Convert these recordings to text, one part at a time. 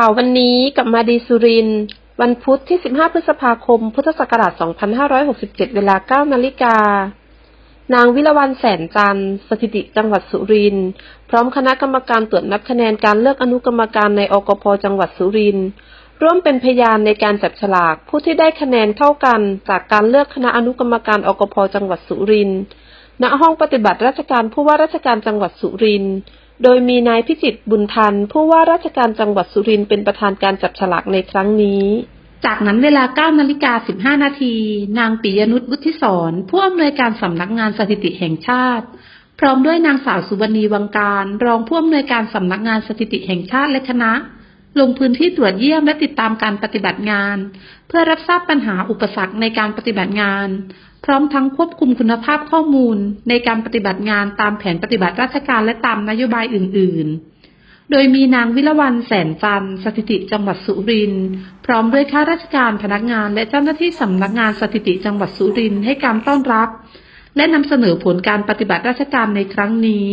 ข่าววันนี้กับมาดีสุริน วันพุธที่ 15 พฤษภาคม พุทธศักราช 2567 เวลา 9 นาฬิกา นางวิรวรรณแสนจันทร์ สถิติจังหวัดสุรินทร์ พร้อมคณะกรรมการตรวจนับคะแนนการเลือกอนุกรรมการในอกพจังหวัดสุรินทร์ ร่วมเป็นพยานในการจับฉลากผู้ที่ได้คะแนนเท่ากัน จากการเลือกคณะอนุกรรมการอกพจังหวัดสุรินทร์ ณ ห้องปฏิบัติราชการผู้ว่าราชการจังหวัดสุรินทร์ โดยมีนายพิจิตบุญทันผู้ว่าราชการจังหวัดสุรินทร์เป็นประธานการจับฉลากในครั้งนี้ จากนั้นเวลา9นาฬิกา15 นาที นางปิยนุชวุฒิสอนผู้อำนวยการสำนักงานสถิติแห่งชาติ พร้อมด้วยนางสาวสุวรรณีวังการ รองผู้อำนวยการสำนักงานสถิติแห่งชาติและคณะ ลงพื้นที่ตรวจเยี่ยมและติดตามการปฏิบัติงาน เพื่อรับทราบปัญหาอุปสรรคในการปฏิบัติงาน พร้อมทั้งควบคุมคุณภาพข้อมูล ในการปฏิบัติงานตามแผนปฏิบัติราชการและตามนโยบายอื่น ๆ โดยมีนางวิรวรรณแสนจันสถิติจังหวัดสุรินทร์พร้อมด้วยข้าราชการพนักงาน และเจ้าหน้าที่สำนักงานสถิติจังหวัดสุรินทร์ให้การต้อนรับ และนำเสนอผลการปฏิบัติราชการในครั้งนี้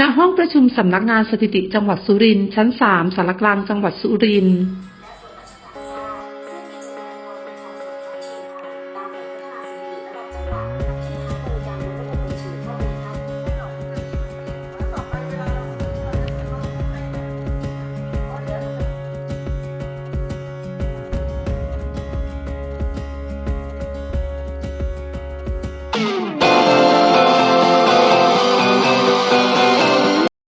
ณห้องประชุมสำนักงานสถิติจังหวัดสุรินทร์ชั้น 3สารกลางจังหวัดสุรินทร์